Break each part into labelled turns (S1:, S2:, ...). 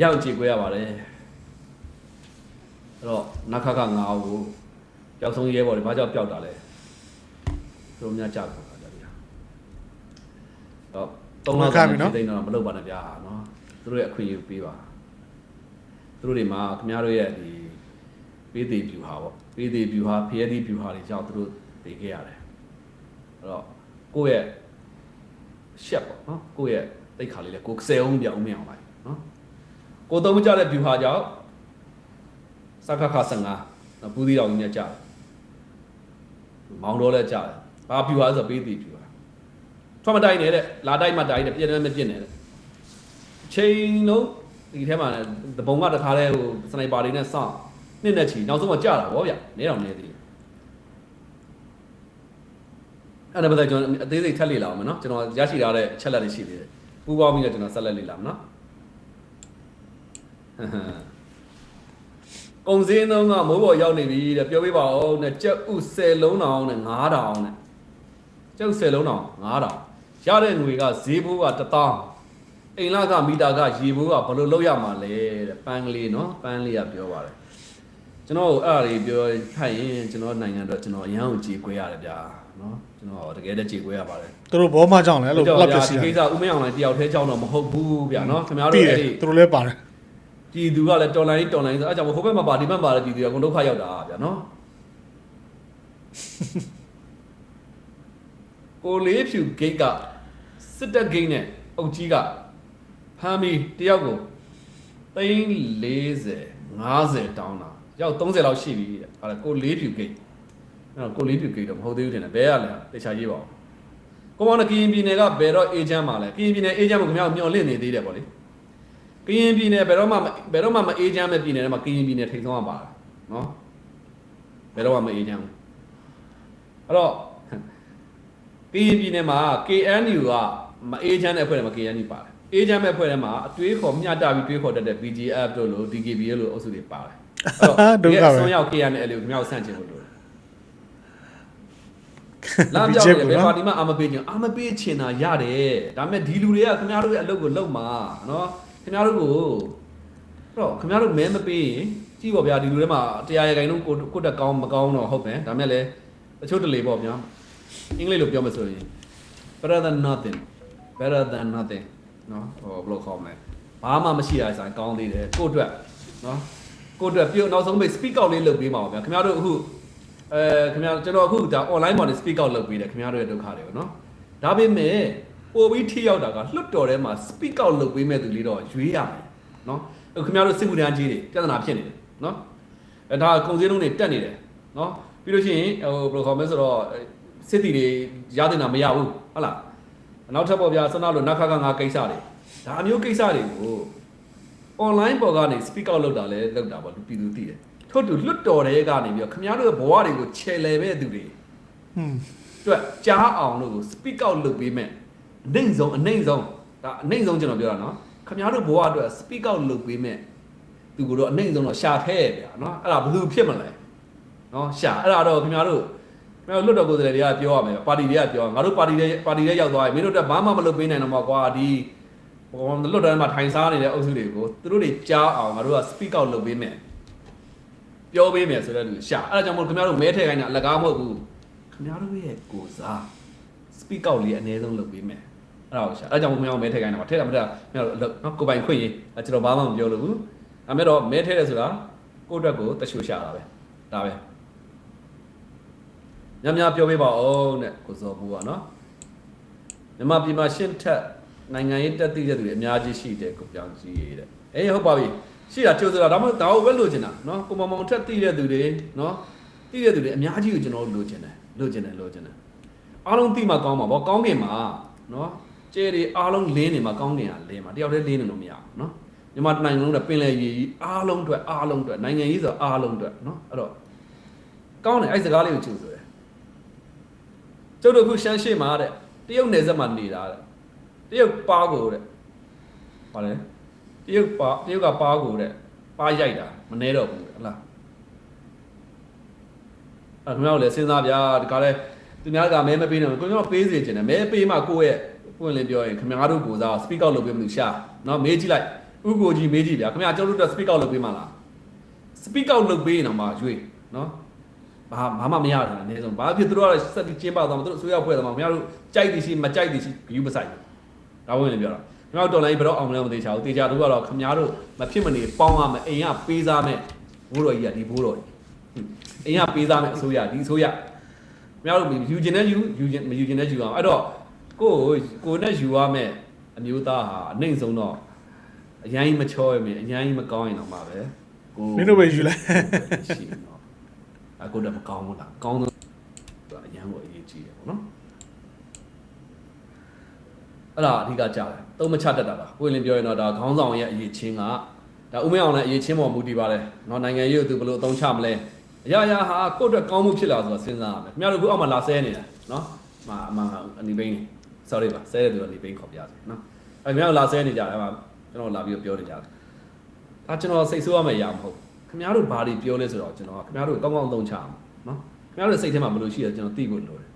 S1: ရောက်ကြည့်ခွဲရပါတယ်အဲ့တော့နခခ9ကိုပျောက်ဆုံးရဲဘော်တွေဘာကြောင့်ပျောက်တာလဲသူတို့များကြောက်တာကြဗျာတော့သုံးလခါပြီနော်သိတော့မလုပ်ပါနဲ့ဗျာနော်သူတို့ရဲ့အခွင့်အရေးပေးပါသူတို့တွေမှာခင်ဗျားတို့ရဲ့ဒီပေးသေးပြူဟာပေါ့ပေးသေးပြူဟာဖျဲသေးပြူဟာတွေကြောင့်သူတို့သိခဲ့ရတယ်အဲ့တော့ကိုယ့်ရဲ့ရှက်ပေါ့နော်ကိုယ့်ရဲ့တိတ်ခါလေးလဲကိုယ်10အောင်ပြောင်းမရအောင်ပါနော် ကိုသုံးမကြတဲ့ view ဟာကြောင့်စကခ15နော်ပူးသီးတော်ကြီးနဲ့ကြာတယ်မောင်းတော့လဲကြာတယ်ဘာ view ဟာဆိုပေးတည် view ဟာထွက်မတိုင်းနေတဲ့လာတိုင်းမတိုင်းနဲ့ပြည့်တယ်မပြည့်နေတဲ့ချိန်လုံးဒီထဲမှာလည်းတပုံကတခါလဲဟိုစနိုက်ပါတွေနဲ့စောင့်နှစ်နဲ့ချီနောက်ဆုံးမှကြာတာဗောဗျနဲတော်နေသေးတယ်အဲ့ဒါပဲကျွန်တော်အသေးစိတ်ထပ်လေ့လာအောင်မယ်နော်ကျွန်တော်ရရှိထားတဲ့အချက်လက်တွေရှိသေးတယ်ပူပေါင်းပြီးတော့ကျွန်တော်ဆက်လက်လေ့လာမယ်နော် ကုံစင်းသုံးကမိုးပေါ်ရောက်နေပြီတဲ့ပြောပြပါဦးတဲ့ကြက်ဥ10လုံးတောင်နဲ့9000နဲ့ကြက်ဥ10လုံးတောင်9000ရတဲ့ငွေကဈေးဘိုးက1000အိမ်လကမီတာကရေဘိုးကဘယ်လိုလောက်ရမှာလဲတဲ့ပန်းကလေးနော်ပန်းလေးကပြောပါတယ်ကျွန်တော်အဲ့အရာတွေပြောဖတ်ရင်ကျွန်တော်နိုင်ငံတော့ကျွန်တော်အရန်ကိုကြည်ခွဲရတယ်ဗျာနော်ကျွန်တော်တကယ်တည်းကြည်ခွဲရပါတယ်
S2: သူတို့ဘောမကြောင့်လည်းအဲ့လို
S1: ကြော
S2: လောက်
S1: င့်
S2: ပြ
S1: ဗျာ
S2: စီ
S1: ဒီ
S2: တာ
S1: ကိစ္စဥမင်းအောင်လိုင်းတယောက်တည်းကြောင်းတော့မဟုတ်ဘူးဗျာနော်ခင်ဗျား
S2: တ
S1: တို့
S2: ည်တယ်
S1: အဲ့ဒီ
S2: သူတို့လည်းပါတယ်
S1: ပြည်သူကလည်းတော်လိုင်းတော်လိုင်းဆိုအဲ့ကြောင့်ဟိုဘက်မှာပါဒီဘက်မှာလည်းပြည်သူကကုန်ဒုက္ခရောက်တာဗျာနော်ကိုလေးဖြူဂိတ်ကစစ်တပ်ဂိတ်နဲ့အုတ်ကြီးကဖမ်းပြီးတယောက်ကိုသိန်း40 50တောင်းတာရောက်30လောက်ရှိပြီတဲ့ဟာလေကိုလေးဖြူဂိတ်အဲ့တော့ကိုလေးဖြူဂိတ်တော့မဟုတ်သေးဘူးထင်တယ်ဘယ်ရလဲတေချာရေးပါဦးကိုမောင်ကရင်ပြည်နယ်ကဘယ်တော့အေဂျင့်မှာလဲကရင်ပြည်နယ်အေဂျင့်ကိုခင်ဗျားမျောလင့်နေသေးတယ်ပေါ့လေ ကရင်ပြည်နယ်ဘယ်တော့မှမဘယ်တော့မှမအေးချမ်းမဲ့ပြည်နယ်ထဲမှာကရင်ပြည်နယ်ထိပ်ဆုံးအောင်ပါတာနော်ဘယ်တော့မှမအေးချမ်းဘူးအဲ့တော့ကရင်ပြည်နယ်မှာ KNU ကမအေးချမ်းတဲ့အဖွဲ့တွေမှာ KNU ပါတယ်အေးချမ်းမဲ့အဖွဲ့တွေမှာအတွေးခေါ်မျှတပြီးတွေးခေါ်တတ်တဲ့ BGF တို့လို့ DKB လို့အုပ်စုတွေပါတယ်အဲ့တော့ဒီအစွန်းရောက် KNL ကိုမြောက်ဆန့်ကျင်လို့လို့လာပြောင်းတယ်ဘယ်ပါတီမှအာမပေးချင်အာမပေးချင်တာရတယ်ဒါပေမဲ့ဒီလူတွေကခင်ဗျားတို့ရဲ့အလုပ်ကိုလုပ်မှာနော် ခင်ဗျားတို့ကိုအဲ့တော့ခင်ဗျားတို့မဲမပေးရင်ကြည့်ပါဗျာဒီလူတွေမှာတရားရဂိုင်လုံးကိုကိုတက်ကောင်းမကောင်းတော့ဟုတ်ပဲဒါပေမဲ့လည်းတချို့တလေပေါ့ဗျာအင်္ဂလိပ်လိုပြောမှဆိုရင် better than nothing better than nothing နော်ဟိုဘယ်လိုခေါ်မလဲဘာမှမရှိတာဆိုင်ကောင်းသေးတယ်ကိုယ့်အတွက်နော်ကိုယ့်အတွက်ပြုတ်နောက်ဆုံးပိတ် speak out လေးလုပ်ပေးပါဦးဗျာခင်ဗျားတို့အခုအဲခင်ဗျားကျွန်တော်အခုဒါ online ပေါ်နေ speak out လုပ်ပေးတယ်ခင်ဗျားတို့ရဲ့ဒုက္ခတွေကိုနော်ဒါပေမဲ့ ပို့ပြီးထိရောက်တာကလွတ်တော်ထဲမှာ speak out လုပ်ပေးမဲ့သူလေးတော့ရွေးရမယ်နော်အခုခင်ဗျားတို့စစ်မှုထမ်းကြီးတွေပြဿနာဖြစ်နေတယ်နော်အဲဒါကုန်စည်နှုန်းတွေတက်နေတယ်နော်ပြီးလို့ရှိရင်ဟိုဘယ်လိုခေါ်မလဲဆိုတော့စစ်တီတွေရတဲ့နာမရဘူးဟုတ်လားနောက်ထပ်ပေါ့ဗျာစနလို့နခခငါကိစ္စတွေဒါမျိုးကိစ္စတွေကို online ပေါ်ကနေ speak out လုပ်တာလဲလုပ်တာပေါ့လူပြည်သူသိတယ်ထို့တူလွတ်တော်တွေကနေပြီးတော့ခင်ဗျားတို့ရဲ့ဘဝတွေကိုခြေလဲမဲ့သူတွေ
S2: ဟွန်း
S1: အတွက်ကြားအောင်လို့ကို speak out လုပ်ပေးမဲ့ အနှိမ့်ဆုံးအနှိမ့်ဆုံးဒါအနှိမ့်ဆုံးကျွန်တော်ပြောတာနော်ခင်ဗျားတို့ဘဝအတွက် speak out လုပ်ပေးမဲ့သူကတော့အနှိမ့်ဆုံးတော့ရှာဖဲဗျာနော်အဲ့ဒါဘယ်သူဖြစ်မလဲနော်ရှာအဲ့ဒါတော့ခင်ဗျားတို့ခင်ဗျားတို့လွတ်တော်ကိုယ်စားလှယ်တွေကပြောရမယ်ပါတီတွေကပြောငါတို့ပါတီတွေပါတီတွေရောက်သွားရင်မင်းတို့တက်ဘာမှမလုပ်ပေးနိုင်တော့မှာကွာဒီဟိုလွတ်တော်မှာထိုင်စားနေတဲ့အုပ်စုတွေကိုသူတို့တွေကြားအောင်ငါတို့က speak out လုပ်ပေးမယ်ပြောပေးမယ်ဆိုတဲ့လူရှာအဲ့ဒါကြောင့်မို့ခင်ဗျားတို့မဲထည့်ခိုင်းတာအလကားမဟုတ်ဘူးခင်ဗျားတို့ရဲ့ကိုစား speak out လေးအနည်းဆုံးလုပ်ပေးမယ် အဲ့ဒါကိုရှာအဲ့ဒါကြောင့်ခင်ဗျားတို့မဲထည့်ခိုင်းတာပါထည့်တာမထည့်တာခင်ဗျားတို့လုပ်နော်ကိုပိုင်ခွင့်ရေးအဲ့ကျွန်တော်ဘာမှမပြောလို့ဘူးဒါမဲ့တော့မဲထည့်တယ်ဆိုတာကိုယ့်အတွက်ကိုတချို့ရှာတာပဲဒါပဲညများပြောပေးပါအောင်တဲ့ကိုစောဘူးကနော်မြန်မာပြည်မှာရှင်းထက်နိုင်ငံရေးတက်သိတဲ့သူတွေအများကြီးရှိတယ်ကိုပြောင်းကြည့်ရတဲ့အေးဟုတ်ပါပြီရှိတာကြိုးဆိုတာဒါမှမဟုတ်ဒါကိုပဲလိုချင်တာနော်ကိုမောင်မောင်ထက်သိတဲ့သူတွေနော်သိတဲ့သူတွေအများကြီးကိုကျွန်တော်တို့လိုချင်တယ်လိုချင်တယ်လိုချင်တယ်အားလုံးသိမှကောင်းမှာဗောကောင်းကင်မှာနော် ကျဲတွေအားလုံးလင်းနေမှာကောင်းကင်ကလင်းမှာတယောက်တည်းလင်းနေလို့မရဘူးနော်မြန်မာတိုင်းနိုင်ငံလုံးနဲ့ပင်လယ်ရေကြီးအားလုံးအတွက်အားလုံးအတွက်နိုင်ငံကြီးဆိုအားလုံးအတွက်နော်အဲ့တော့ကောင်းတယ်အဲ့စကားလေးကိုကြိုးဆိုတယ်ကျုပ်တို့ခုရှမ်းရှိမှာတဲ့တရုတ်နယ်စပ်မှာနေတာတဲ့တရုတ်ပါကိုတဲ့ဘာလဲတရုတ်ပါတရုတ်ကပါကိုတဲ့ပါရိုက်တာမနှဲတော့ဘူးတဲ့ဟုတ်လားအဲ့ခင်ဗျားတို့လည်းစဉ်းစားဗျာဒီကားလဲသူများကမဲမပေးနေဘူးကိုကျွန်တော်ပေးစေချင်တယ်မဲပေးမှကိုယ့်ရဲ့ ပွင့်လင်းပြောရင်ခင်ဗျားတို့ကိုစား speak out လုပ်ပေးမှလို့ရှာနော်မေးကြည့်လိုက်ဥကိုကြီးမေးကြည့်ဗျာခင်ဗျာကျွန်တော်တို့ speak out လုပ်ပေးမှာလား speak out လုပ်ပေးရင်တော့မှရွေးနော်ဘာဘာမှမရတာအနည်းဆုံးဘာဖြစ်သူတို့ကဆက်ပြီးကျင်းပသွားမှာသူတို့အစိုးရဖွဲ့သွားမှာခင်ဗျားတို့ကြိုက်သည်ရှိမကြိုက်သည်ရှိဂယူမဆိုင်ဘူးဒါဝင်လည်းပြောတာခင်ဗျားတို့တော်လိုင်းဘယ်တော့အောင်မလဲမသိချာဘူးတေချာတို့ကတော့ခင်ဗျားတို့မဖြစ်မနေပေါင်းရမယ်အိမ်ကပေးစားမယ်ဘိုးတော်ကြီးကဒီဘိုးတော်ကြီးအိမ်ကပေးစားမယ်အစိုးရဒီအစိုးရခင်ဗျားတို့ယူကျင်တဲ့ယူယူကျင်မယူကျင်တဲ့ယူအောင်အဲ့တော့ ကိုကိုနဲ့ယူရမယ်အမျိုးသားဟာအနှိမ့်ဆုံးတော့အရင်မချောရမယ်အရင်မကောင်းရင်တော့မှာပဲကို
S2: မင်းတို့ပဲယူလိုက်
S1: ရှိတော့အကိုတော့မကောင်းဘူးလားကောင်းတော့အရင်ကိုအရေးကြီးတယ်ပေါ့နော်အဲ့ဒါအဓိကကြားတယ်သုံးမချတတ်တာပါကိုရင်ပြောရင်တော့ဒါခေါင်းဆောင်ရဲ့အရေးချင်းကဒါဥမင်းအောင်လည်းအရေးချင်းပေါ်မူတည်ပါတယ်နော်နိုင်ငံရေးကိုသူဘယ်လိုအသုံးချမလဲအရာရာဟာကိုယ့်အတွက်ကောင်းမှုဖြစ်လာဆိုတာစဉ်းစားရမယ်ခင်ဗျားတို့ခုအောက်မှာလာဆဲနေတာနော်မမအနိဘိန်းနေ sorry ပါဆဲတဲ့သူကနေပိန်ခေါ်ပြဆိုနော်အဲခင်ဗျားလာဆဲနေကြတယ်အမကျွန်တော်လာပြီးတော့ပြောနေကြတယ်ဒါကျွန်တော်စိတ်ဆိုးရမယ့်အရာမဟုတ်ခင်ဗျားတို့ဘာတွေပြောလဲဆိုတော့ကျွန်တော်ခင်ဗျားတို့ကောင်းကောင်းသုံးချအောင်နော်ခင်ဗျားတို့စိတ်ထဲမှာဘယ်လိုရှိရလဲကျွန်တော်သိဖို့လိုတယ်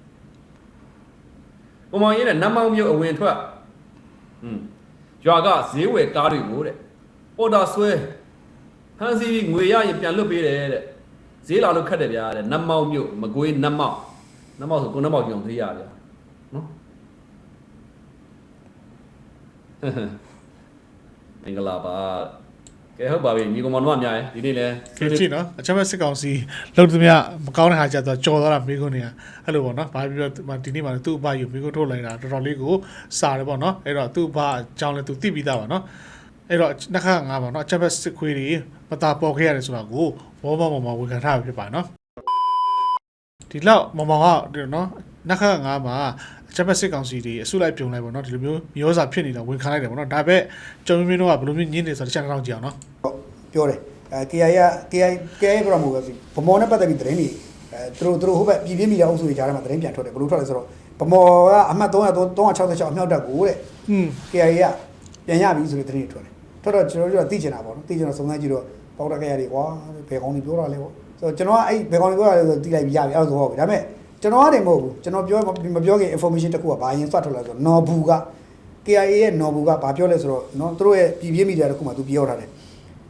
S1: ပုံမှန်ရင်းနဲ့နမောင်မျိုးအဝင်ထွက်อืมရွာကဈေးဝယ်ကားတွေကိုတဲ့ပေါ်တာဆွဲဖန်စီပြီးငွေရရင်ပြန်လွတ်ပေးတယ်တဲ့ဈေးလာလို့ခတ်တယ်ဗျာတဲ့နမောင်မျိုးမကွေးနမောင်နမောင်ဆိုကိုနမောင်ကြောင့်သေးရဗျာ မင်္ဂလာပါကဲဟုတ်ပါပြီညီကောင်မတို့အများကြီးဒီနေ့လဲ
S2: ကြည့်ကြည့်နော်အချက်မဲ့စစ်ကောင်စီလုံးသမျှမကောင်းတဲ့ဟာကြတော့ကြော်သွားတာမိခွန်းနေရအဲ့လိုပေါ့နော်ဘာပြောဒီနေ့မှသူ့အဘယူမိခွန်းထုတ်လိုက်တာတော်တော်လေးကိုစားတယ်ပေါ့နော်အဲ့တော့သူ့အဘအကြောင်းလဲသူသိပြီးသားပါနော်အဲ့တော့နှစ်ခါငါပါနော်အချက်မဲ့စစ်ခွေးတွေမတာပေါ်ခဲ့ရတယ်ဆိုတာကိုဘောဘောမောင်မောင်ဝေခံထားဖြစ်ပါနော်ဒီလောက်မောင်မောင်ကဒီနော်နှစ်ခါငါပါ အချက်မဲ့စစ်ကောင်စီတွေအစုလိုက်ပြုံလိုက်ပေါ့နော်ဒီလိုမျိုးမျိုးစာဖြစ်နေတာဝင်ခံလိုက်တယ်ပေါ့နော်ဒါပေမဲ့ကျော်မင်းမင်းတို့ကဘယ်လိုမျိုးညင်းနေဆိုတော့တစ်ချက်တောင်းကြည့်အောင်နော်
S3: ပြောတယ်အဲ KI က KI KI ပြတော့မဟုတ်ဘူးဗမော်နဲ့ပတ်သက်ပြီးသတင်းတွေအဲသူတို့သူတို့ဟိုဘက်ပြည်ပြင်းမိတဲ့အုပ်စုတွေကြားထဲမှာသတင်းပြန်ထွက်တယ်ဘယ်လိုထွက်လဲဆိုတော့ဗမော်ကအမှတ်300 366အမြောက်တက်ကိုတဲ့
S2: อืม
S3: KI ကပြန်ရပြီဆိုတဲ့သတင်းတွေထွက်တယ်ထွက်တော့ကျွန်တော်တို့ကသိချင်တာပေါ့နော်သိချင်တော့စုံစမ်းကြည့်တော့ပေါက်တက်ခဲ့ရတယ်ကွာဘယ်ကောင်းနေပြောတာလဲပေါ့ဆိုတော့ကျွန်တော်ကအဲ့ဘယ်ကောင်းနေပြောတာလဲဆိုသိလိုက်ပြီးရပြီအဲ့ဒါဆိုဟုတ်ပြီဒါပေမဲ့ ကျွန်တော်ကနေမဟုတ်ဘူးကျွန်တော်ပြောမပြောခင် information တစ်ခုကဘာရင်စွတ်ထွက်လာဆိုတော့နော်ဘူးက KIA ရဲ့နော်ဘူးကဘာပြောလဲဆိုတော့နော်သူတို့ရဲ့ပြည်ပြင်းမိတဲ့တစ်ခုမှသူပြောထားတယ်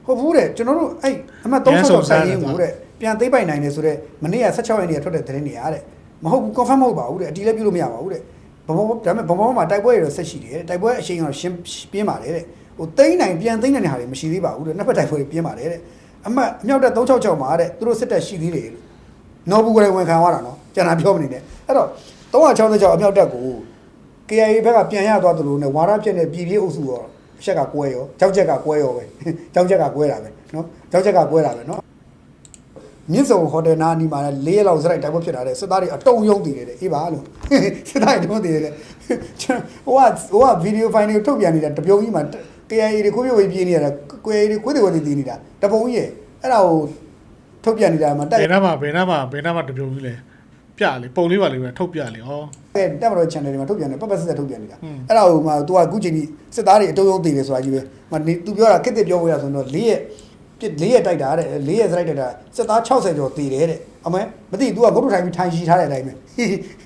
S3: ဟုတ်ဘူးတဲ့ကျွန်တော်တို့အဲ့အမှတ်36ဆိုင်ရင်ကိုတဲ့ပြန်သိမ့်ပိုင်နိုင်တယ်ဆိုတော့မနေ့က16ရက်နေ့ကထွက်တဲ့သတင်းတွေအားတဲ့မဟုတ်ဘူး confirm မဟုတ်ပါဘူးတဲ့အတီးလည်းပြုလို့မရပါဘူးတဲ့ဘဘဒါပေမဲ့ဘဘမှာတိုက်ပွဲတွေတော့ဆက်ရှိတယ်တဲ့တိုက်ပွဲအရှိန်ကတော့ရှင်းပြင်းပါတယ်တဲ့ဟိုသိမ့်နိုင်ပြန်သိမ့်နိုင်တဲ့ဟာတွေမရှိသေးပါဘူးတဲ့နှစ်ဖက်တိုက်ပွဲတွေပြင်းပါတယ်တဲ့အမှတ်အမြောက်တက်366မှာတဲ့သူတို့စစ်တပ်ရှိသေးတယ်လို့နော်ဘူးကလည်းဝန်ခံသွားတာနော် ကျန်တာပြောမနေနဲ့အဲ့တော့366အမြောက်တက်ကို KIA ဘက်ကပြန်ရသွားသလိုနဲ့ဝါရဖြစ်နေပြည်ပြည်အုပ်စုရောအချက်ကကွဲရောကြောက်ချက်ကကွဲရောပဲကြောက်ချက်ကကွဲတာပဲနော်ကြောက်ချက်ကကွဲတာပဲနော်မြစ်စုံဟိုတယ်နာနီမှာလေးရက်လောက်စရိုက်တိုက်ပွဲဖြစ်လာတဲ့စစ်သားတွေအတုံယုံတည်တယ်အေးပါလို့စစ်သားတွေတုံးတည်တယ်ကျွန်တော်ဟိုကဟိုကဗီဒီယိုဖိုင်တွေထုတ်ပြန်နေတာတပြုံကြီးမှာ KIA တွေကိုပြွေပြေးနေရတာကွယ်တွေကိုတွေဝတွေတည်နေတာတပုံကြီးရဲ့အဲ့ဒါကိုထုတ်ပြန်နေတာမှာတိုက်
S2: ဘယ်နားမှာဘယ်နားမှာဘယ်နားမှာတပြုံကြီးလဲ ပြလေပုံလေးပါလေးပဲထုတ်ပြလေဟော
S3: တဲ့တက်မတော် channel တွေမှာထုတ်ပြန်တယ်ပတ်ပတ်ဆက်ဆက်ထုတ်ပြန်နေတာ
S2: ဟွန်း
S3: အဲ့ဒါကိုမှ तू ကအခုချိန်ကြီးစစ်သားတွေအတုံးုံတည်တယ်ဆိုတာကြီးပဲမနေ तू ပြောတာခက်တဲ့ပြောဖို့ရဆိုတော့၄ရက်ပြစ်၄ရက်တိုက်တာတဲ့၄ရက်စရိုက်တိုက်တာစစ်သား60ကျော်တည်တယ်တဲ့အမေမသိ तू ကဘုတ်ထိုင်ပြီးထိုင်ရှိထားတဲ့အတိုင်းပဲ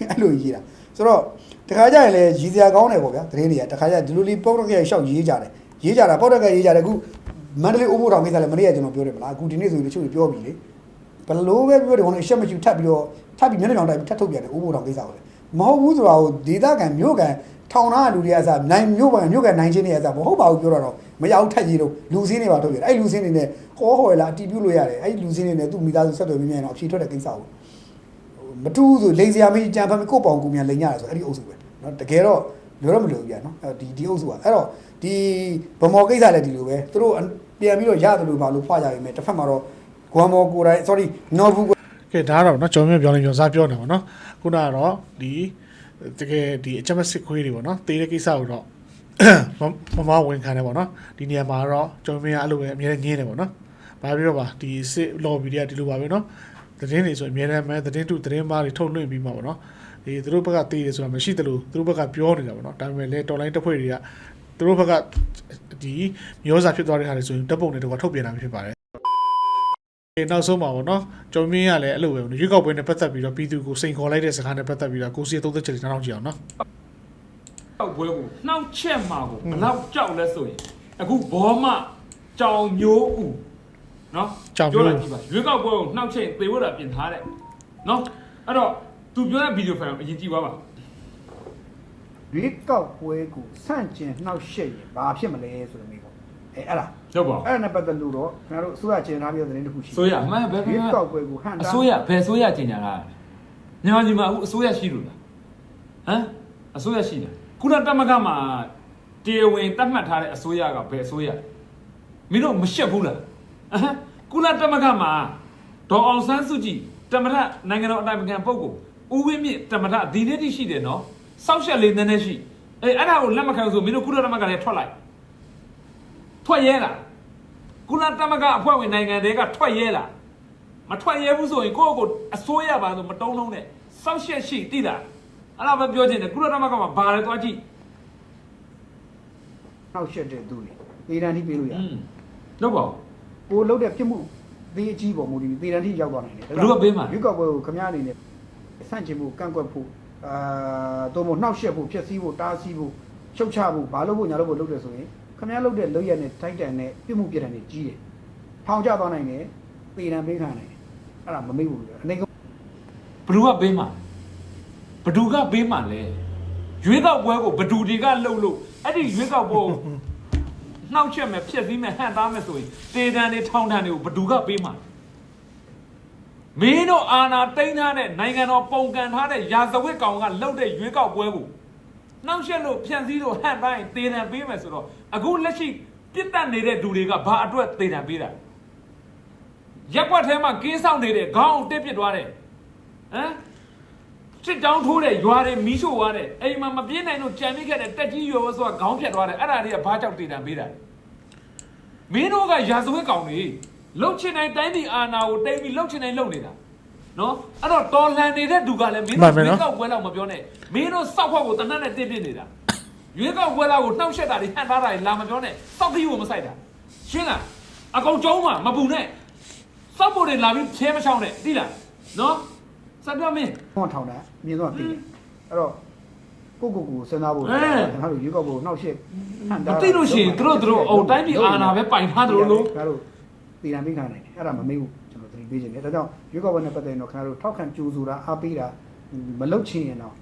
S3: အဲ့လိုကြီးတာဆိုတော့တခါကျရင်လည်းရည်စရာကောင်းတယ်ပေါ့ဗျာသတင်းတွေကတခါကျဒီလိုလေးပေါက်တော့ကြရှောက်ရေးကြတယ်ရေးကြတာပေါက်တော့ကြရေးကြတယ်အခုမန္တလေးအိုးဘိုးတော်ကိစ္စလည်းမနေ့ကကျွန်တော်ပြောတယ်မလားအခုဒီနေ့ဆိုရင်တချို့ပြောပြီလေ ဘယ်လိုပဲပြောတယ်ခေါင်းအရှက်မကျူထပ်ပြီးတော့ ထပ်ပြီးမျက်နှာကြောင်တိုက်ပြီးထပ်ထုတ်ပြန်တယ်ဥပိုးတော်ကိစ္စကိုလေမဟုတ်ဘူးဆိုတာကိုဒေသခံမြို့ကန်ထောင်သားလူတွေကစားနိုင်မြို့ကန်မြို့ကန်နိုင်ချင်းတွေကစားမဟုတ်ပါဘူးပြောတော့မရဘူးထက်ကြီးတော့လူစင်းတွေပါထုတ်ပြန်အဲ့လူစင်းတွေနဲ့ဟောဟောလာအတီးပြုတ်လို့ရတယ်အဲ့လူစင်းတွေနဲ့သူ့မိသားစုဆက်သွယ်မြင်မြန်တော့အဖြေထွက်တဲ့ကိစ္စကိုမတူးဆိုလိန်စရာမကြီးကြံဖမ်းပြီးကိုယ့်ပေါင်ကူမြန်လိန်ရတယ်ဆိုအဲ့ဒီအုပ်စုပဲเนาะတကယ်တော့လိုတော့မလိုဘူးဗျာเนาะဒီဒီအုပ်စုကအဲ့တော့ဒီဗမော်ကိစ္စလည်းဒီလိုပဲသူတို့ပြန်ပြီးတော့ရတယ်လို့ပါလို့ဖွာကြရပြီမယ်တစ်ဖက်မှာတော့ဂွမ်မော်ကိုယ်တိုင် sorry နော်ဘူး
S2: ကဲဒါကတော့เนาะကျော်မြပြောင်းနေပြောစားပြောနေပါเนาะခုနကတော့ဒီတကယ်ဒီအချက်မဲ့စစ်ခွေးတွေပေါ့เนาะတေးတဲ့ကိစ္စကိုတော့ မမဝင်ခံတယ်ပေါ့เนาะဒီနေရာမှာတော့ကျော်မြကအဲ့လိုပဲအများနဲ့ညင်းတယ်ပေါ့เนาะဘာပြောတော့ပါဒီစစ် lobby တွေကဒီလိုပါပဲเนาะသတင်းတွေဆိုအများနဲ့မဲသတင်းတူသတင်းမားတွေထုတ်လွှင့်ပြီးမှာပေါ့เนาะဒီသူတို့ဘက်ကတေးတယ်ဆိုတာမရှိတယ်လို့သူတို့ဘက်ကပြောနေတာပေါ့เนาะဒါပေမဲ့လည်းတော်လိုင်းတပ်ဖွဲ့တွေကသူတို့ဘက်ကဒီမျိုးစာဖြစ်သွားတဲ့ဟာတွေဆိုရင်တပ်ပုံတွေတော့ထုတ်ပြန်တာဖြစ်ပါတယ် ဒီနောက်ဆုံးပါဗောနော်ကျော်မင်းကလည်းအဲ့လိုပဲရွေးကောက်ပွဲနဲ့ပတ်သက်ပြီးတော့ပြည်သူကိုစိန်ခေါ်လိုက်တဲ့စကားနဲ့ပတ်သက်ပြီးတော့ကိုစီသုံးသက်ချက်တွေနောက်နောက်ကြည့်အောင်နော်ော
S4: က်ပွဲကိုနှောက်ချက်မှာကိုဘယ်လောက်ကြောက်လဲဆိုရင်အခုဘောမကြောင်မျိုးဥနော်
S2: ကြောင်မျိုးဥ
S4: လိုက်ကြည့်ပါရွေးကောက်ပွဲကိုနှောက်ချိန်သေဝတ်တာပြင်ထားတဲ့နော်အဲ့တော့သူပြောတဲ့ဗီဒီယိုဖိုင်ကိုအရင်ကြည့်ပါပါ
S3: ရွေးကောက်ပွဲကိုဆန့်ကျင်နှောက်ယှက်ရင်ဘာဖြစ်မလဲဆိုတဲ့မိပေါ့အဲအဲ့ဒါ
S4: ဟုတ်ပါ
S3: အဲ့ဒါနဲ့ပတ်သက်လို့တော့ခင်ဗျားတို့အစိုးရကျင်းထားပြီးတဲ့သတင်းတစ်ခုရှိတယ်
S4: ဆိုရအမှန်ပဲပဲ
S3: ရွေးကောက်ပွဲကိုဟန်
S4: အ
S3: တာ
S4: စိုးရဘယ်ဆိုရကျင်ညာတာမြန်မာပြည်မှာအခုအစိုးရရှိလို့လားဟမ်အစိုးရရှိတယ်ခုနတမကမှာတရားဝင်တတ်မှတ်ထားတဲ့အစိုးရကဘယ်အစိုးရလဲမင်းတို့မရှက်ဘူးလားအဟမ်ခုနတမကမှာဒေါ်အောင်ဆန်းစုကြည်တမရနိုင်ငံတော်အတိုင်ပင်ခံပုဂ္ဂိုလ်ဦးဝင်းမြင့်တမရဒီနေ့တိရှိတယ်နော်စောက်ရှက်လေးနည်းနည်းရှိအေးအဲ့ဒါကိုလက်မခံဘူးဆိုမင်းတို့ခုနတမကလည်းထွက်လိုက် ထွက်ရဲလားခုနတမကအဖွဲ့ဝင်နိုင်ငံတွေကထွက်ရဲလားမထွက်ရဲဘူးဆိုရင်ကိုယ့်ကိုယ်အစိုးရပါဆိုမတုံးလုံးနဲ့စောက်ရှက်ရှိတိတာအဲ့ဒါပဲပြောချင်တယ်ကုလသမဂ္ဂမှာဘာလဲသွားကြည့်
S3: နှောက်ယှက်တဲ့သူတွေဒေသန်ထိပေးလို့ရ
S4: อืมလောက်ပါဦး
S3: ကိုလှုပ်တဲ့ပြစ်မှုသေးအကြီးပေါ်မူတည်ပြီးဒေသန်ထိရောက်သွားနိုင်တယ်
S4: ဘယ်လိုကပေးမှာလဲ
S3: ရွေးကောက်ပွဲကိုခင်ဗျားအနေနဲ့ဆန့်ကျင်ဖို့ကန့်ကွက်ဖို့အာတော့မနှောက်ယှက်ဖို့ဖျက်ဆီးဖို့တားဆီးဖို့ရှုတ်ချဖို့ဘာလို့ဖို့ညာလို့ဖို့လုပ်တယ်ဆိုရင် ခင်ဗျားလုပ်တဲ့လုပ်ရက်နဲ့ထိုက်တန်တဲ့ပြစ်မှုပြစ်ဒဏ်တွေကြီးတယ်ထောင်ကျသွားနိုင်တယ်ဒေသန်ပေးခံနိုင်တယ်အဲ့ဒါမမေ့ဘူးလေအနေက
S4: ဘလူကပေးမှာဘဒူကပေးမှာလဲရွေးကောက်ပွဲကိုဘဒူတွေကလှုပ်လို့အဲ့ဒီရွေးကောက်ပွဲကိုနှောက်ချက်မဲ့ဖျက်ဆီးမဲ့ဟန့်တားမဲ့ဆိုရင်တေတံတွေထောင်တံတွေကိုဘဒူကပေးမှာမင်းတို့အာနာတိန်းထားတဲ့နိုင်ငံတော်ပုံကန်ထားတဲ့ရာဇဝတ်ကောင်ကလှုပ်တဲ့ရွေးကောက်ပွဲကိုနှောက်ရှက်လို့ဖြန့်စည်းလို့ဟန့်တိုင်းတေတံပေးမယ်ဆိုတော့ အခုလက်ရှိပြစ်တက်နေတဲ့လူတွေကဘာအတွက်တေတံပေးတာလဲရက်ွက်ထဲမှာကင်းဆောင်နေတဲ့ခေါင်းအောင်တက်ပစ်သွားတယ်ဟမ်စစ်တောင်းထိုးတဲ့ရွာတွေမီးရှို့သွားတယ်အိမ်မှာမပြေးနိုင်လို့ကြံမိခဲ့တဲ့တက်ကြီးရွယ်ဆိုတာခေါင်းဖြတ်သွားတယ်အဲ့ဒါတွေကဘာကြောင့်တေတံပေးတာလဲမင်းတို့ကရာဇဝတ်ကောင်တွေလှုပ်ချင်တိုင်းတိုင်းပြည်အာဏာကိုတိမ်ပြီးလှုပ်ချင်တိုင်းလှုပ်နေတာနော်အဲ့တော့တော်လှန်နေတဲ့သူကလည်းမင်း
S2: မှ
S4: တို့
S2: န်ပါနော်
S4: ရွေးကောက်ပွဲတော့မပြောနဲ့မင်းတို့စောက်ခွက်ကိုတနတ်နဲ့တစ်ပစ်နေတာ ရွေးကောက်ပွဲလာကိုနှောက်ရှက်တာတွေဟန်ထားတာတွေလာမပြောနဲ့စောက်ခီးကိုမဆိုင်တာရှင်းလားအကောင်ကျုံးမှာမပူနဲ့စောက်ဖို့တွေလာပြီးချဲမချောင်းနဲ့သိလားနော်စပ်ပြမင်း
S3: ဟောထောင်တာမြင်တော့သိတယ်အဲ့တော့ကိုကိုကိုစဉ်းစားဖို့
S4: အဲ
S3: ကျွန်တော်တို့ရွေးကောက်ပွဲကိုနှောက်ယှက်ဟန်
S4: မ
S3: တာ
S4: သိလို့ရှိရင်သူတို့သူတို့အုံတိုင်းပြည်အာဏာပဲပိုင်ထားတယ်လို့လို့
S3: ခင်ဗျားတို့တည်တံပေးခံနိုင်တယ်အဲ့ဒါမမေ့ဘူးကျွန်တော်သတိပေးခြင်းတယ်ဒါကြောင့်ရွေးကောက်ပွဲနဲ့ပတ်သက်ရင်တော့ခင်ဗျားတို့ထောက်ခံကြိုးဆိုတာအားပေးတာမလုပ်ချင်ရင်တော့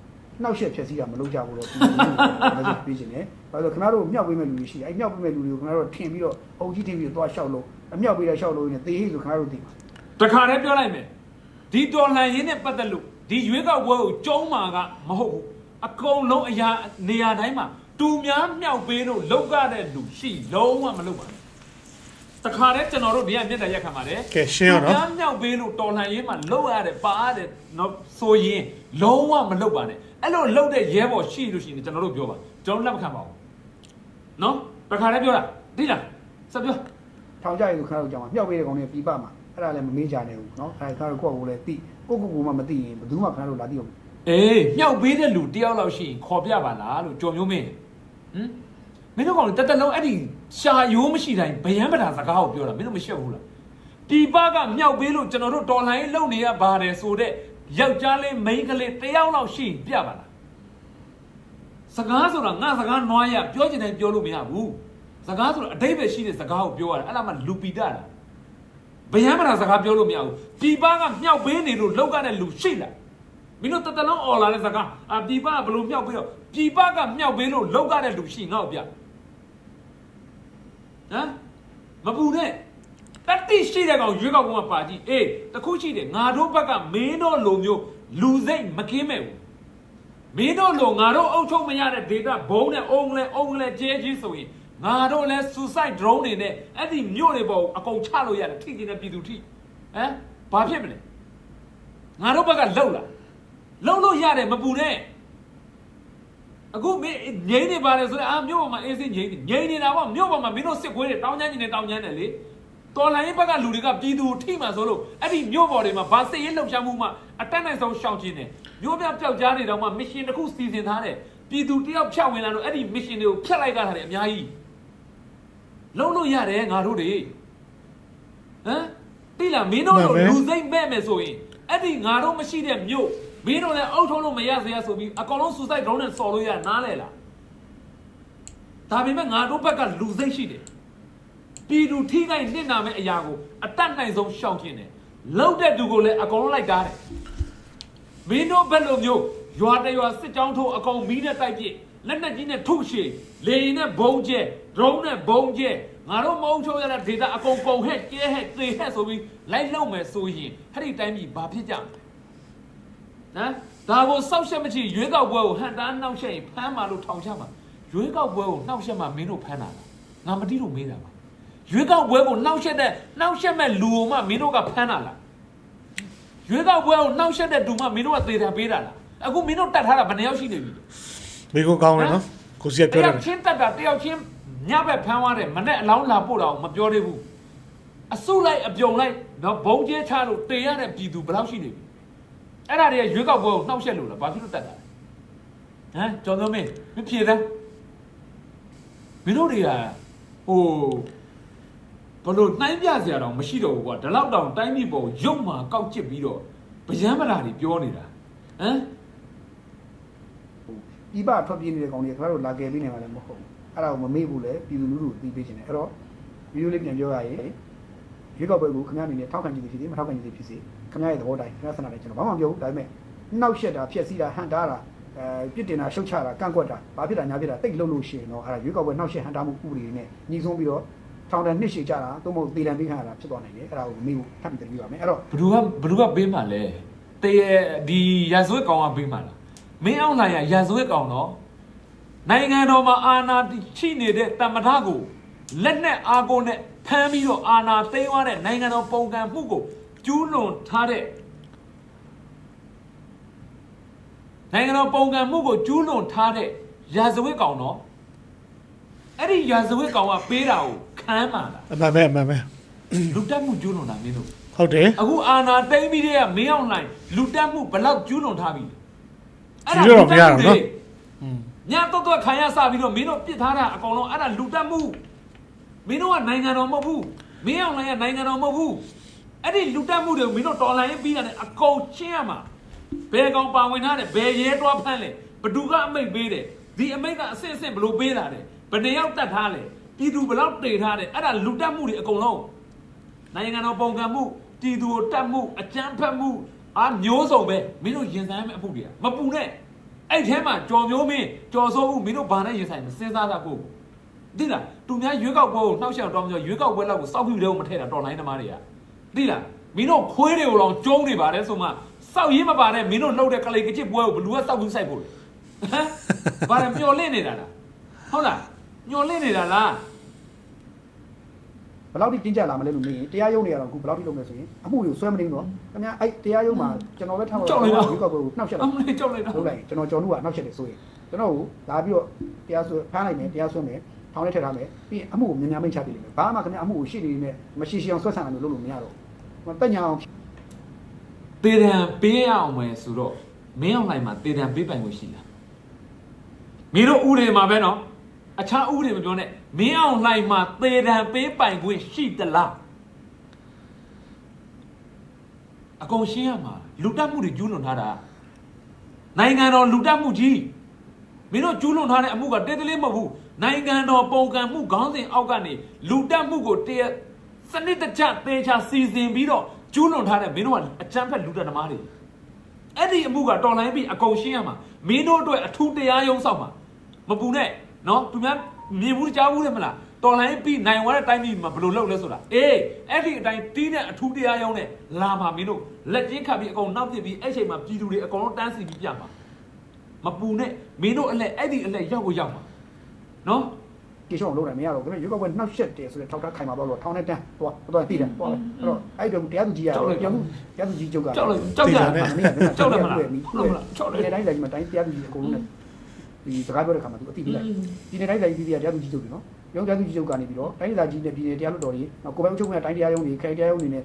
S3: နှောက်ယှက်ဖြည့်ဆည်းတာမလုပ်ကြဘူးတော့ဒီလိုမျိုးပေးခြင်းတယ်ဘာလို့ခင်ဗျားတို့မြောက်ပေးမဲ့လူတွေရှိတယ်အဲ့မြောက်ပေးမဲ့လူတွေကိုခင်ဗျားတို့ထင်ပြီးတော့အုပ်ကြီးထင်ပြီးတော့သွားလျှောက်လို့အမြောက်ပေးတာလျှောက်လို့ရင်တေးဟိဆိုခင်ဗျားတို့သိပါ
S4: တခါတည်းပြောလိုက်မယ်ဒီတော်လှန်ရေးနဲ့ပတ်သက်လို့ဒီရွေးကောက်ပွဲကိုကျုံးမာကမဟုတ်ဘူးအကုန်လုံးအရာနေရာတိုင်းမှာတူများမြောက်ပေးလို့လောက်ရတဲ့လူရှိလုံးဝမလုပ်ပါနဲ့တခါတည်းကျွန်တော်တို့ဒီကမျက်နှာရက်ခံပါတယ်
S2: ကဲရှင်းရောနော်
S4: တူများမြောက်ပေးလို့တော်လှန်ရေးမှာလောက်ရတဲ့ပါတဲ့နော်ဆိုရင်လုံးဝမလုပ်ပါနဲ့ အဲ့လိုလှုပ်တဲ့ရဲဘော်ရှိလို့ရှိရင်ကျွန်တော်တို့ပြောပါကျွန်တော်လက်မခံပါဘူးနော်တခါတည်းပြောတာဒီလားဆက်ပြော
S3: ထောင်ကြရည်ကိုခါတော့ကြောင်းမှာမြှောက်ပေးတဲ့ကောင်တွေပြပမှာအဲ့ဒါလည်းမမေ့ကြနဲ့ဘူးနော်အဲ့ဒါခါတော့ကိုယ့်ကိုယ်လည်းတိကိုယ့်ကိုယ်ကိုမှမသိရင်ဘယ်သူမှခါတော့လာတိအောင်
S4: အေးမြှောက်ပေးတဲ့လူတယောက်လောက်ရှိရင်ခေါ်ပြပါလားလို့ကြော်မျိုးမင်းဟင်မင်းတို့ကောင်တက်တက်လုံးအဲ့ဒီရှာရိုးမရှိတိုင်းဗယံပဒါစကားကိုပြောတာမင်းတို့မရှက်ဘူးလားတီပါကမြောက်ပေးလို့ကျွန်တော်တို့တော်လှန်ရေးလုပ်နေရပါတယ်ဆိုတော့ ယောက်ျားလေးမိန်းကလေးတယောက်လောက်ရှိရင်ပြပါလားစကားဆိုတာငါစကားနွားရပြောချင်တိုင်းပြောလို့မရဘူးစကားဆိုတာအတိတ်ပဲရှိတဲ့စကားကိုပြောရတယ်အဲ့ဒါမှလူပီတာတာဗယံပဒါစကားပြောလို့မရဘူးဒီပကမြောက်ပေးနေလို့လောက်ကတဲ့လူရှိလားမင်းတို့တတလုံးអော်လာတဲ့စကားအာပြပကဘလို့မြောက်ပြီးတော့ပြပကမြောက်ပေးလို့လောက်ကတဲ့လူရှိငါ့ကိုပြဟမ်မပူနဲ့ တတိရှိတဲ့ကောင်ရွေးကောက်ကောင်ကပါကြည့်အေးတခုရှိတယ်ငါတို့ဘက်ကမင်းတို့လိုမျိုးလူစိတ်မကင်းမဲ့ဘူးမင်းတို့လိုငါတို့အုပ်ချုပ်မရတဲ့ဒေတာဘုံနဲ့အုံလဲအုံလဲကျဲကြီးဆိုရင်ငါတို့လဲ suicide drone တွေနဲ့အဲ့ဒီမြို့တွေပေါ်အကုန်ချလို့ရတယ်ထိကျင်တဲ့ပြည်သူထိဟမ်ဘာဖြစ်မလဲငါတို့ဘက်ကလှုပ်လာလုံးလို့ရတယ်မပူနဲ့အခုမင်းငိမ့်နေပါလေဆိုတော့အာမြို့ပေါ်မှာအေးစင်းငိမ့်နေငိမ့်နေတာပေါ့မြို့ပေါ်မှာမင်းတို့စစ်ခွေးတွေတောင်းချမ်းနေတယ်တောင်းချမ်းတယ်လေ တော်လိုင်းဘက်ကလူတွေကပြည်သူကိုထိမှဆိုလို့အဲ့ဒီမြို့ပေါ်တွေမှာဗာစစ်ရေးလှုပ်ရှားမှုမှာအတက်နိုင်ဆုံးရှောင်ကျင်တယ်မြို့ပြပျောက်ကြားတွေတောင်မှမစ်ရှင်တစ်ခုစီစဉ်ထားတယ်ပြည်သူတယောက်ဖြတ်ဝင်လာတော့အဲ့ဒီမစ်ရှင်တွေကိုဖျက်လိုက်ကြတာလေအများကြီးလုံးလို့ရတယ်ငါတို့တွေဟမ်တိလားမင်းတို့လိုလူစိတ်မဲ့မယ်ဆိုရင်အဲ့ဒီငါတို့မရှိတဲ့မြို့မင်းတို့လည်းအုပ်ထုံးလို့မရစေရဆိုပြီးအကောင်လုံးစူစိုက်ဒရုန်းနဲ့စော်လို့ရနားလဲလားဒါပေမဲ့ငါတို့ဘက်ကလူစိတ်ရှိတယ် ပြည်သူထိခိုက်နစ်နာမဲ့အရာကိုအတတ်နိုင်ဆုံးရှောင်ကျင်တယ်လောက်တဲ့သူကိုလည်းအကုန်လုံးလိုက်တားတယ်မင်းတို့ဘက်လိုမျိုးရွာတရွာစစ်ကြောင်းထိုးအကောင်မီးနဲ့တိုက်ပြစ်လက်နက်ကြီးနဲ့ထုတ်ရှည်လေရင်နဲ့ဘုံကျဲဒရုန်းနဲ့ဘုံကျဲငါတို့မအောင်ချိုးရတဲ့ဒေတာအကုန်ကုန်ဟဲ့ကျဲဟဲ့သေဟဲ့ဆိုပြီးလိုက်လုံးမယ်ဆိုရင်အဲ့ဒီတိုင်းပြည်ဘာဖြစ်ကြမလဲနော်ဒါကိုစောက်ရှက်မချီရွေးကောက်ပွဲကိုဟန်တာနှောက်ရှက်ရင်ဖမ်းပါလို့ထောင်ချမှာရွေးကောက်ပွဲကိုနှောက်ရှက်မှမင်းတို့ဖမ်းတာလားငါမတိလို့မေးတာပါ ရွေးကောက်ပွဲကိုနှောက်ရှက်တဲ့နှောက်ရှက်မဲ့လူကိုမှမင်းတို့ကဖမ်းတာလားရွေးကောက်ပွဲကိုနှောက်ရှက်တဲ့လူမှမင်းတို့ကသေတာပေးတာလားအခုမင်းတို့တတ်ထားတာဘယ်နှယောက်ရှိနေပြီလဲ
S2: မိကိုကောင်းတယ်နော်ကိုစီက
S4: တ
S2: ပြောတယ်
S4: ယောက်ချင်းတတ်တာတယောက်ချင်းညဘက်ဖမ်းသွားတယ်မနဲ့အလောင်းလာပို့တာကိုမပြောသေးဘူးအစုလိုက်အပြုံလိုက်နော်ဘုံကျဲချလို့တေရတဲ့ပြည်သူဘယ်လောက်ရှိနေပြီအဲ့ဒါတွေကရွေးကောက်ပွဲကိုနှောက်ရှက်လို့လားဘာဖြစ်လို့တတ်တာလဲဟမ်ကျော်သွန်းမင်းမဖြေတယ်မင်းတို့တွေကဟို ဘလို့နှိုင်းပြစရာတော့မရှိတော့ဘူးကွာဒီလောက်တောင်တိုင်းပြည်ပေါ်ရုပ်မာကောက်ကျစ်ပြီးတော့ဗျံပလာတွေပြောနေတာဟမ်
S3: ပြည်ပထွက်ပြေးနေတဲ့ကောင်တွေခင်ဗျားတို့လာကယ်ပေးနေမှာလည်းမဟုတ်ဘူးအဲ့ဒါကိုမမေ့ဘူးလေပြည်သူလူထုကိုသိပေးခြင်းတယ်အဲ့တော့ဗီဒီယိုလေးပြန်ပြောရရင်ရွေးကောက်ပွဲကိုခင်ဗျားအနေနဲ့ထောက်ခံကြည့်ဖြစ်စေမထောက်ခံကြည့်ဖြစ်စေခင်ဗျားရဲ့သဘောတိုင်းခင်ဗျားဆန္ဒတိုင်းကျွန်တော်ဘာမှမပြောဘူးဒါပေမဲ့နှောက်ရှက်တာဖျက်ဆီးတာဟန်တာတာအဲပြစ်တင်တာရှုတ်ချတာကန့်ကွက်တာဘာဖြစ်တာညာဖြစ်တာတိတ်လုံးလို့ရှိရင်တော့အဲ့ဒါရွေးကောက်ပွဲနှောက်ရှက်ဟန်တာမှုဥပဒေတွေနဲ့ညီဆုံးပြီးတော့ ထောင်တန်းနှစ်ရှည်ကြတာသို့မဟုတ်သေတံပေးခံရတာဖြစ်သွားနိုင်တယ်အဲ့ဒါကိုမမေ့ဘူးထပ်ပြီးတတိပါမယ်အဲ့တော့
S4: ဘ누구ကဘ누구ကပေးမှလဲတရေဒီရာဇဝတ်ကောင်ကပေးမှလားမင်းအောင်လာရရာဇဝတ်ကောင်တော့နိုင်ငံတော်မှာအာဏာရှိနေတဲ့တမ္မထကိုလက်နဲ့အာကိုနဲ့ဖမ်းပြီးတော့အာဏာသိမ်းသွားတဲ့နိုင်ငံတော်ပုံကံမှုကိုကျူးလွန်ထားတဲ့နိုင်ငံတော်ပုံကံမှုကိုကျူးလွန်ထားတဲ့ရာဇဝတ်ကောင်တော့ အဲ့ဒီရာဇဝတ်ကောင်ကပေးတာကိုခံမှလား
S2: အမှန်ပဲအမှန်ပဲ
S4: လူတက်မှုကျူးလွန်တာမင်းတို့
S2: ဟုတ်တယ်
S4: အခုအာနာတိမ့်ပြီးတဲ့ကမင်းအောင်လိုင်းလူတက်မှုဘလောက်ကျူးလွန်ထားပြီလဲ
S2: ဒီလိုတော့မရတော့နော်อืม
S4: ညတော့တော့ခံရစပြီးတော့မင်းတို့ပြစ်ထားတာအကောင်လုံးအဲ့ဒါလူတက်မှုမင်းတို့ကနိုင်ငံတော်မဟုတ်ဘူးမင်းအောင်လိုင်းကနိုင်ငံတော်မဟုတ်ဘူးအဲ့ဒီလူတက်မှုတွေကိုမင်းတို့တော်လိုင်းရေးပြီးတာနဲ့အကုန်ချင်းရမှာဘယ်ကောင်ပါဝင်ထားတယ်ဘယ်ရဲတွားဖမ်းလဲဘသူကအမိတ်ပေးတယ်ဒီအမိတ်ကအဆင့်အဆင့်ဘလို့ပေးတာလဲ ဘယ်နှယောက်တတ်ထားလဲပြည်သူဘလောက်တေထားတယ်အဲ့ဒါလူတက်မှုတွေအကုန်လုံးနိုင်ငံတော်ပုံကံမှုတည်သူကိုတတ်မှုအကြမ်းဖက်မှုအားမျိုးစုံပဲမင်းတို့ရင်ဆိုင်မဲ့အမှုတွေကမပူနဲ့အဲ့ထဲမှာကြော်မျိုးမင်းကြော်စိုးမှုမင်းတို့ဘာနဲ့ရင်ဆိုင်မစဉ်းစားတာကိုသိလားသူများရွေးကောက်ပွဲကိုနှောက်ရှောက်တော့မပြောရွေးကောက်ပွဲလောက်ကိုစောက်ပြူတဲ့ကိုမထည့်တာတော်လိုင်းသမားတွေကသိလားမင်းတို့ခွေးတွေကိုလောင်ကျုံးနေပါတယ်ဆိုမှစောက်ရေးမပါတဲ့မင်းတို့လှုပ်တဲ့ကလေးကချစ်ပွဲကိုဘလူကစောက်ပြီးစိုက်ဖို့လေဟမ်ဘာလဲမျော်လင့်နေတာလားဟုတ်လား မျော်လင့်နေတာလား
S3: ဘယ်လောက်ထိတင်းကြပ်လာမလဲလို့မေးရင်တရားရုံးတွေကတော့အခုဘယ်လောက်ထိလုပ်လဲဆိုရင်အမှုတွေကိုဆွဲမနေဘူးနော်ခင်ဗျာအဲ့တရားရုံးမှာကျွန်တော်ပဲထားပါ
S4: ကြောက်လိုက်တာ
S3: ဒီကောက်ကိုနှောက်ရှက်
S4: အ
S3: တာ
S4: မလေးကြောက်လိုက်တာ
S3: လုပ်လိုက်ကျွန်တော်ကြော်နုကနှောက်ရှက်တယ်ဆိုရင်ကျွန်တော်ကိုလာပြီးတော့တရားဆွဲဖမ်းလိုက်မယ်တရားဆွဲမယ်ထောင်ထဲထည့်ထားမယ်ပြီးရင်အမှုကိုမြန်မြန်မိတ်ချပြလိမ့်မယ်ဘာမှခင်ဗျာအမှုကိုရှေ့နေနေမရှိရှိအောင်ဆွဲဆန့်တယ်လို့လုပ်လို့မရတော့ဘူးတက်ညာအောင်
S4: တေတံပေးရအောင်မယ်ဆိုတော့မင်းအောင်လိုက်မှာတေတံပေးပိုင်ကိုရှိလားမင်းတို့ဥတွေမှာပဲနော် အခြားဥတွေမပြောနဲ့မင်းအောင်လိုက်မှာတေတံပေးပိုင်ခွင့်ရှိသလားအကုန်ရှင်းရမှာလူတက်မှုတွေကျူးလွန်ထားတာနိုင်ငံတော်လူတက်မှုကြီးမင်းတို့ကျူးလွန်ထားတဲ့အမှုကတေးတလေးမဟုတ်ဘူးနိုင်ငံတော်ပုံကံမှုခေါင်းစဉ်အောက်ကနေလူတက်မှုကိုတရစနစ်တကျသေချာစီစဉ်ပြီးတော့ကျူးလွန်ထားတဲ့မင်းတို့ကအကြမ်းဖက်လူတက်သမားတွေအဲ့ဒီအမှုကတော်လိုင်းပြီးအကုန်ရှင်းရမှာမင်းတို့အတွက်အထူးတရားရုံးဆောက်မှာမပူနဲ့ နော်သူများမြင်ဘူးကြားဘူးလေမလားတော်လိုင်းပြီးနိုင်သွားတဲ့တိုင်းပြည်မှာဘယ်လိုလုပ်လဲဆိုတာအေးအဲ့ဒီအတိုင်းတီးတဲ့အထူးတရားရုံးနဲ့လာမှာမင်းတို့လက်ချင်းခတ်ပြီးအကုန်နောက်ပြစ်ပြီးအဲ့ချိန်မှာပြည်သူတွေအကုန်လုံးတန်းစီပြီးပြမှာမပူနဲ့မင်းတို့အလက်အဲ့ဒီအလက်ရောက်ကိုရောက်မှာနော်
S3: ကြေရှောင်းလုပ်တယ်မရတော့ဘူးခင်ဗျာရွေးကောက်ပွဲနှောက်ရှက်တယ်ဆိုတဲ့ထောက်ထားခိုင်မှာပေါ့လို့ထောင်ထဲတန်းသွားတော့တည်တယ်သွားအဲ့တော့အဲ့တော့တရားသူကြီးကပြောမှုတရားသူကြီးချုပ်က
S4: ကြောက်လိုက်ကြောက်ကြ
S3: ကြော
S4: တယ်
S3: က်
S4: ကြောက်
S3: တယ်
S4: တယ်မ
S3: မ
S4: လား
S3: လား
S4: ဟုတ်မလားကြောက်တယ်
S3: ဒီတိုင်းလိုက်မှာတိုင်းတရားသူကြီးအကုန်လုံးနဲ့ ဒီစကားပြောတဲ့ခါမှာသူအတိပြလိုက်ဒီနေ့တိုင်းလိုက်ပြီးတရားသူကြီးချုပ်တယ်နော်ရုံးတရားသူကြီးချုပ်ကနေပြီးတော့တိုင်းဒေသကြီးနဲ့ပြည်နယ်တရားလွှတ်တော်ကြီးနောက်ကိုယ်ပိုင်ချုပ်ကတိုင်းတရားရုံးတွေခိုင်တရားရုံးတွေနဲ့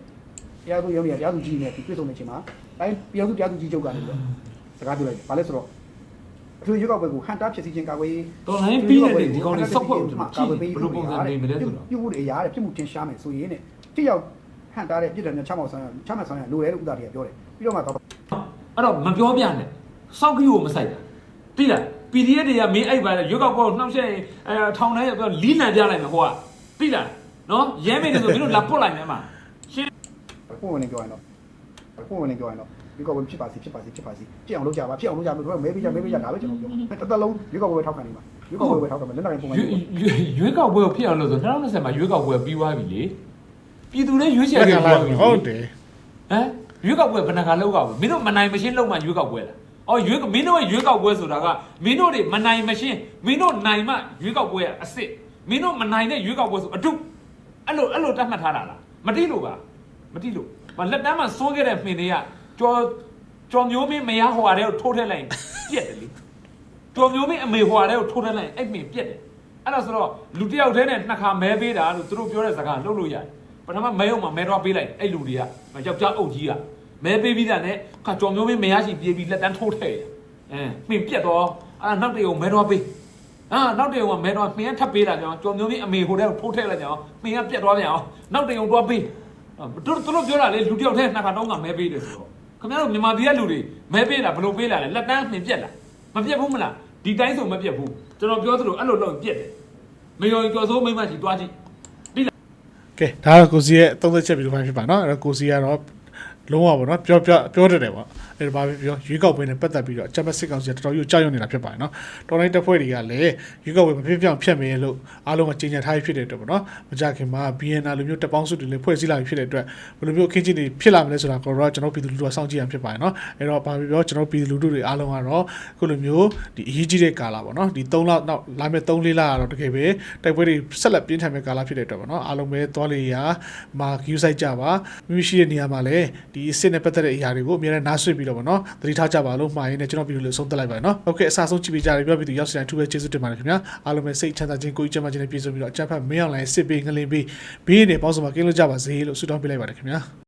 S3: တရားသူရုံးတွေတရားသူကြီးနဲ့တွေ့ဆုံနေချိန်မှာတိုင်းပြည်သူတရားသူကြီးချုပ်ကနေပြီးတော့စကားပြောလိုက်တယ်ဘာလဲဆိုတော့အထူးရွေးကောက်ပွဲကိုဟန်တာဖြစ်စီခြင်းကာကွယ်ရေး
S4: တော်လိုင်းပြီးတဲ့ဒီကောင်တွေစောက်ဖို့ကျွန်တော်ကြည့်ဘယ်လိုပုံစံနေမလဲဆိုတော့
S3: ပြုမှုတွေအရာတဲ့ပြုမှုတင်ရှားမယ်ဆိုရင်တဲ့တိရောက်ဟန်တာတဲ့ပြစ်တယ်နဲ့ချမောက်ဆောင်ရချမှတ်ဆောင်ရလိုတယ်လို့ဥဒါတွေကပြောတယ်ပြီးတော့မှတော့
S4: အဲ့တော့မပြောပြနဲ့စောက်ကြီးကိုမဆိုင်တာတိလားပ PDF တွေကမင်းအဲ့ပါလေရွေးကောက်ပွဲကိုနှောက်ယှက်ရင်အဲထောင်ထဲပြောလီးလံပြလိုက်မယ်ဟိုကသိလားနော်ရဲမေတွေဆိုမင်းတို့လာပုတ်လိုက်မယ်မှာရှင်း
S5: ပုံဝင်နေပြောရင်တော့ပုံဝင်နေပြောရင်တော့ဒီကောက်ပွဲဖြစ်ပါစီဖြစ်ပါစီဖြစ်ပါစီဖြစ်အောင်လုပ်ကြပါဖြစ်အောင်လုပ်ကြပါတို့မဲပေးကြမဲပေးကြဒါပဲကျွန်တော်ပြောတစ်သက်လုံးဒီကောက်ပွဲထောက်ခံနေမှာဒီကောက်ပွဲပဲထောက်ခံမှာလက်နက်ကိုပုံမှန်
S4: ရွေးရွေးရွေးကောက်ပွဲကိုဖြစ်အောင်လို့ဆို2020မှာရွေးကောက်ပွဲပြီးသွားပြီလေပြည်သူလည်းရွေးချယ်
S2: လက်
S4: ခဲ့
S2: ခံ
S4: ပြီ
S2: လိုက်ဟုတ်တယ်
S4: ဟမ်ရွေးကောက်ပွဲဘယ်နှခါလောက်ကောက်မင်းတို့မနိုင်မရှင်းလောက်မှရွေးကောက်ပွဲလား အော်ရွေးမင်းတို့ရဲ့ရွေးကောက်ပွဲဆိုတာကမင်းတို့တွေမနိုင်မရှင်းမင်းတို့နိုင်မှရွေးကောက်ပွဲကအစ်စ်မင်းတို့မနိုင်တဲ့ရွေးကောက်ပွဲဆိုအတုအဲ့လိုအဲ့လိုတတ်မှတ်ထားတာလားမတိလို့ပါမတိလို့မလက်တန်းမှာစိုးခဲ့တဲ့မှင်တွေကကြော်ကြော်မျိုးမင်းမရဟွာတဲ့ကိုထိုးထည့်လိုက်ရင်ပြက်တယ်လေကြော်မျိုးမင်းအမေဟွာတဲ့ကိုထိုးထည့်လိုက်ရင်အဲ့မှင်ပြက်တယ်အဲ့ဒါဆိုတော့လူတစ်ယောက်တည်းနဲ့နှစ်ခါမဲပေးတာလို့သူတို့ပြောတဲ့စကားလှုပ်လို့ရတယ်ပထမမဲအောင်မှာမဲတော့ပေးလိုက်အဲ့လူတွေကယောက်ျားအုပ်ကြီးက မဲပေးပြီးတာနဲ့ခါကြော်မျိုးမင်းမရရှိပြေးပြီးလက်တန်းထိုးထည့်ရအဲမှင်ပြက်တော့အာနောက်တရုံမဲတော့ပေးအာနောက်တရုံကမဲတော့မှင်ကထပ်ပေးလာကြောင်းကြော်မျိုးမင်းအမေဟိုတဲ့ကိုထိုးထည့်လိုက်ကြောင်းမှင်ကပြက်သွားပြန်အောင်နောက်တရုံတော့ပေးသူတို့သူတို့ပြောတာလေလူတယောက်တည်းနှစ်ခါတော့ကမဲပေးတယ်ဆိုတော့ခင်ဗျားတို့မြန်မာပြည်ကလူတွေမဲပေးလာဘယ်လိုပေးလာလဲလက်တန်းမှင်ပြက်လာမပြက်ဘူးမလားဒီတိုင်းဆိုမပြက်ဘူးကျွန်တော်ပြောသလိုအဲ့လိုလုပ်ပြက်တယ်မယုံကြော်စိုးမိမ့်မရှိသွားကြည့်
S2: ကဲဒါကတော့ကိုစီရဲ့သုံးသက်ချက်ပြီးတော့ဖြစ်ပါเนาะအဲ့တော့ကိုစီကတော့ လုံးဝပေါ့နော်ပြောပြောပြောတတ်တယ်ပေါ့အဲ့ဒါဘာပဲပြောရွေးကောက်ပွဲနဲ့ပတ်သက်ပြီးတော့အချက်မစစ်ကောင်စီကတော်တော်ကြီးကြောက်ရွံ့နေတာဖြစ်ပါတယ်နော်တော်လိုင်းတပ်ဖွဲ့တွေကလည်းရွေးကောက်ပွဲမဖြစ်ပြောင်းဖြတ်မယ်လို့အားလုံးကကြေညာထားပြီးဖြစ်တဲ့အတွက်ပေါ့နော်မကြခင်မှာ BNR လိုမျိုးတပ်ပေါင်းစုတွေလည်းဖွဲ့စည်းလာပြီးဖြစ်တဲ့အတွက်ဘယ်လိုမျိုးအခင်းချင်းတွေဖြစ်လာမလဲဆိုတာကိုတော့ကျွန်တော်ပြည်သူလူထုကစောင့်ကြည့်ရမှာဖြစ်ပါတယ်နော်အဲ့တော့ဘာပဲပြောကျွန်တော်ပြည်သူလူထုတွေအားလုံးကတော့ခုလိုမျိုးဒီအရေးကြီးတဲ့ကာလပေါ့နော်ဒီ3လနောက်လာမယ့်3 4လကတော့တကယ်ပဲတိုက်ပွဲတွေဆက်လက်ပြင်းထန်မယ့်ကာလဖြစ်တဲ့အတွက်ပေါ့နော်အားလုံးပဲသွားလေရာမှာ queue site ကြပါမိမိရှိတဲ့နေရာမှာလည်းဒီစစ်နဲ့ပတ်သက်တဲ့အရာတွေကိုအများနဲ့နားဆွင့်ပြီးတော့ပေါ့နော်သတိထားကြပါလို့မှာရင်းနဲ့ကျွန်တော်ပြည်သူလူဆုံးသက်လိုက်ပါနော်ဟုတ်ကဲ့အစားဆုံးကြည့်ပေးကြတယ်ပြောပြီးသူရောက်စတဲ့ထူးပဲကျေးဇူးတင်ပါတယ်ခင်ဗျာအားလုံးပဲစိတ်ချမ်းသာခြင်းကိုယ်ကျန်းမာခြင်းနဲ့ပြည့်စုံပြီးတော့အကြံဖတ်မင်းအောင်လိုင်းစစ်ပေးငလင်ပေးဘေးနဲ့ပေါင်းစုံမှာကင်းလို့ကြပါစေလို့ဆုတောင်းပေးလိုက်ပါတယ်ခင်ဗျာ